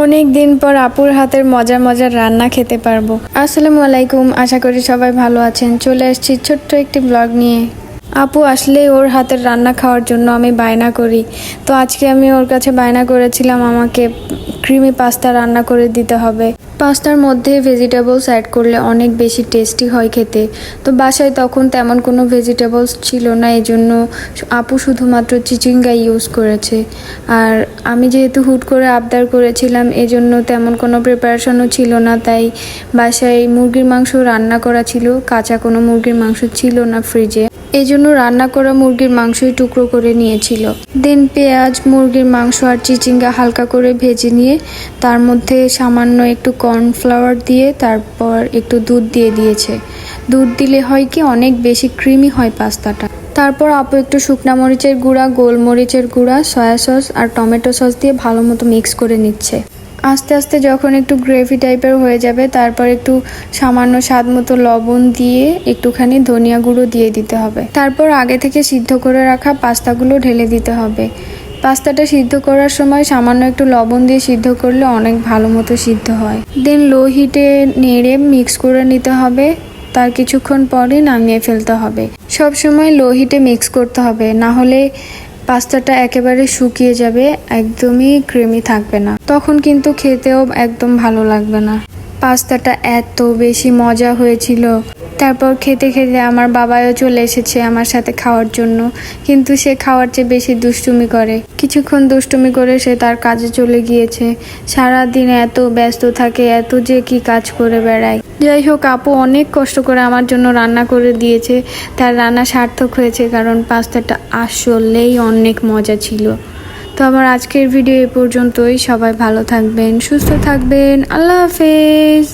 অনেক দিন পর আপুর হাতের মজার মজার রান্না খেতে পারব। আসসালামু আলাইকুম, আশা করি সবাই ভালো আছেন। চলে এসেছি ছোট্ট একটি ব্লগ নিয়ে। আপু আসলে ওর হাতের রান্না খাওয়ার জন্য আমি বায়না করি। তো আজকে আমি ওর কাছে বায়না করেছিলাম, আমাকে ক্রিমি পাস্তা রান্না করে দিতে হবে। পাস্তার মধ্যে ভেজিটেবলস অ্যাড করলে অনেক বেশি টেস্টি হয় খেতে। তো বাসায় তখন তেমন কোনো ভেজিটেবলস ছিল না, এই জন্য আপু শুধুমাত্র চিচিঙ্গা ইউজ করেছে। আর আমি যেহেতু হুট করে আবদার করেছিলাম এজন্য তেমন কোনো প্রিপারেশনও ছিল না। তাই বাসায় মুরগির মাংস রান্না করা ছিল, কাঁচা কোনো মুরগির মাংস ছিল না ফ্রিজে এই জন্য রান্না করা মুরগির মাংসই টুকরো করে নিয়েছিল। দেন পেঁয়াজ, মুরগির মাংস আর চিচিঙ্গা হালকা করে ভেজে নিয়ে তার মধ্যে সামান্য একটু কর্নফ্লাওয়ার দিয়ে তারপর একটু দুধ দিয়ে দিয়েছে। দুধ দিলে হয় কি অনেক বেশি ক্রিমি হয় পাস্তাটা। তারপর আপু একটু শুকনা মরিচের গুঁড়া, গোলমরিচের গুঁড়া, সয়া সস আর টমেটো সস দিয়ে ভালো মতো মিক্স করে নিচ্ছে। আস্তে আস্তে যখন একটু গ্রেভি টাইপের হয়ে যাবে, তারপর একটু সামান্য স্বাদ মতো লবণ দিয়ে একটুখানি ধনিয়া গুঁড়ো দিয়ে দিতে হবে। তারপর আগে থেকে সিদ্ধ করে রাখা পাস্তাগুলো ঢেলে দিতে হবে। পাস্তাটা সিদ্ধ করার সময় সামান্য একটু লবণ দিয়ে সিদ্ধ করলে অনেক ভালো মতো সিদ্ধ হয়। দেন লো হিটে নেড়ে মিক্স করে নিতে হবে। তার কিছুক্ষণ পরে নামিয়ে ফেলতে হবে। সব সময় লো হিটে মিক্স করতে হবে। না হলে পাস্তাটা একেবারে শুকিয়ে যাবে, একদমই ক্রিমি থাকবে না। তখন কিন্তু খেতেও একদম ভালো লাগবে না। পাস্তাটা এত বেশি মজা হয়েছিল। তারপর খেতে খেতে আমার বাবাও চলে এসেছে আমার সাথে খাওয়ার জন্য। কিন্তু সে খাওয়ার চেয়ে বেশি দুষ্টুমি করে। কিছুক্ষণ দুষ্টুমি করে সে তার কাজে চলে গিয়েছে। সারা দিন এত ব্যস্ত থাকে, এত যে কি কাজ করে বেড়ায়। যাই হোক, আপু অনেক কষ্ট করে আমার জন্য রান্না করে দিয়েছে। তার রান্না সার্থক হয়েছে কারণ পাস্তাটা আসলেই অনেক মজা ছিল। তো আমার আজকের ভিডিও এ পর্যন্তই। সবাই ভালো থাকবেন, সুস্থ থাকবেন। আল্লাহ হাফেজ।